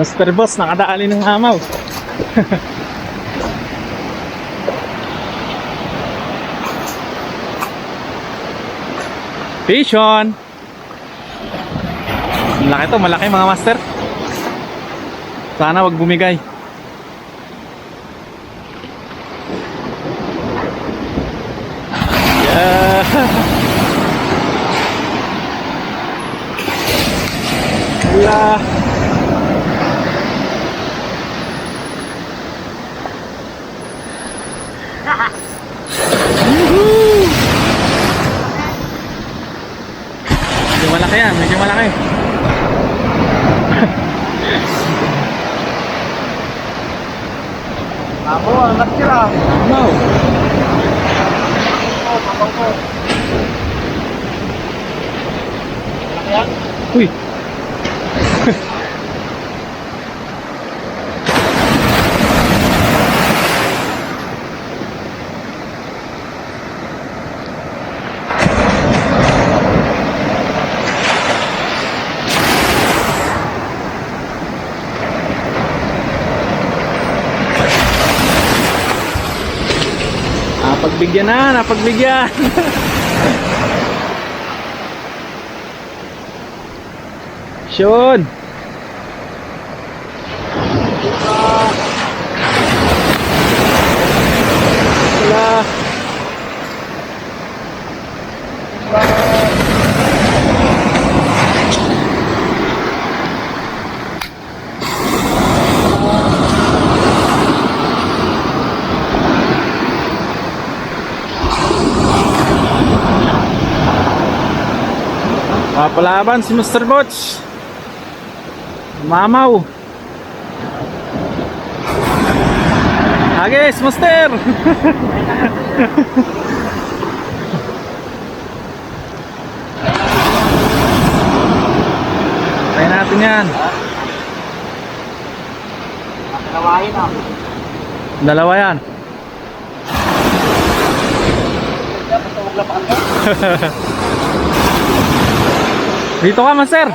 Master Boss, nakadaali ng hamaw. Vision! Malaki to, malaki mga master. Sana wag bumigay. Yeah. Wala. Woohoo! Medyo malaki yan, medyo malaki. Amo, ang nakira. No. Uy. Napagbigyan na, napagbigyan. Sean. Papalaban si Mr. Botch. Mamaw. Agis, Master. Try natin yan. Ah. Dalawa yan. Patawag na pa ka. Dito ka, Master.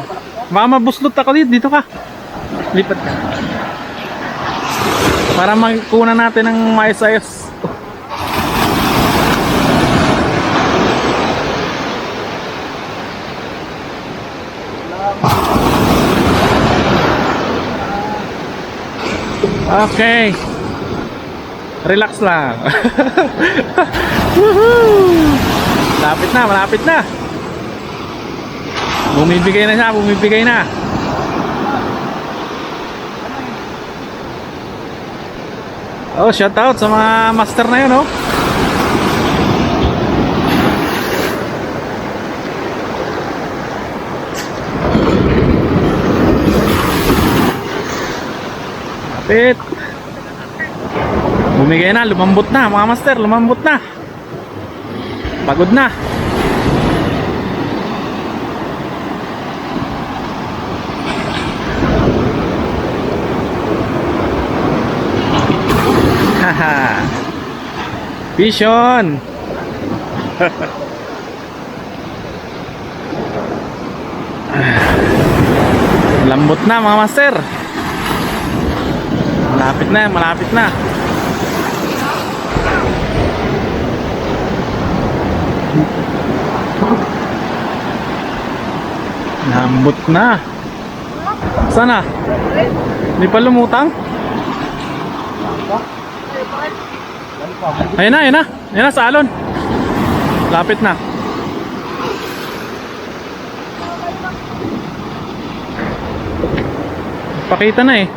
Baka mabuslot ako dito. Dito ka. Lipat ka. Para magkuna natin ng maayos-ayos. Okay. Relax lang. Woohoo! Malapit na, malapit na. Bumibigay na siya, bumibigay na. Oh, shout out sa mga master na yun, oh. Kapit. Bumigay na, lumambot na, mga master, lumambot na. Pagod na. Vision. Lambot na mga master. Malapit na, malapit na. Lambot na. Sana? Hindi pa lumutang? Ayun na, ayun na. Ayun na sa alon. Lapit na. Pakita na eh.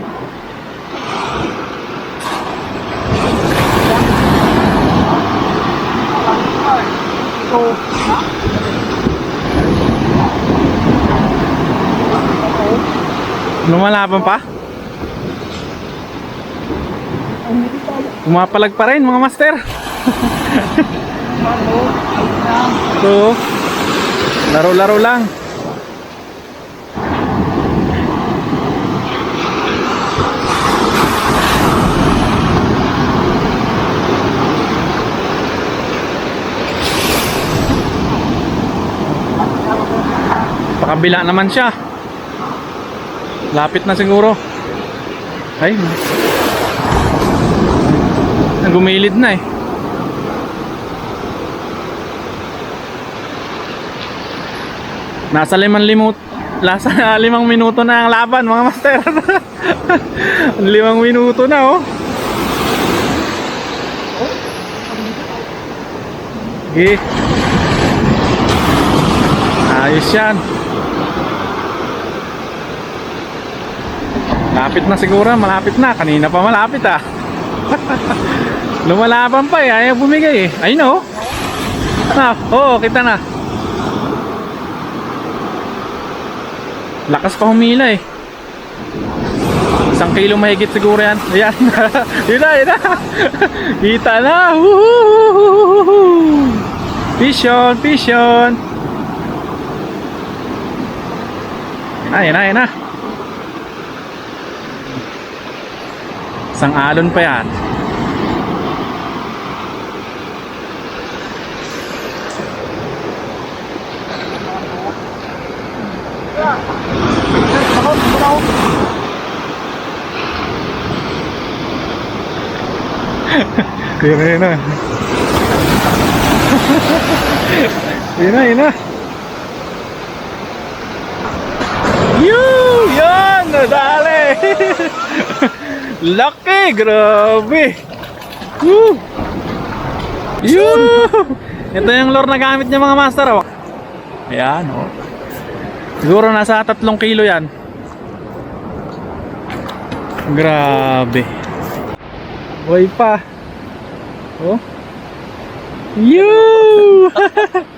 Lumalaban pa? Pumapalag pa rin mga master. Ito. Laro-laro lang. Pakabila naman siya. Lapit na siguro. Ay. Gumilid na eh. Nasa limang limut Nasa limang minuto na ang laban mga master Limang minuto na oh Sige Ayos yan Malapit na siguro, malapit na. Kanina pa malapit ah. Lumalaban pa eh, ayaw bumigay eh. Ayun oh. Ah, oo, kita na. Lakas pa humila eh. Isang kilo mahigit siguro yan. Ayan. yun na, yun na. Kita na. Woohoo! Fish on, fish on. Yan na, na, yan na. Isang alon pa yan. Yun na, yun na. yun na, yun na. Yun! Yan! Nadali! Laki! Grabe! Woo! Yun! Ito yung lure na gamit niya mga master. Oh. Ayan, oh. Siguro nasa tatlong kilo yan. Grabe. Buhay pa. Oh. You!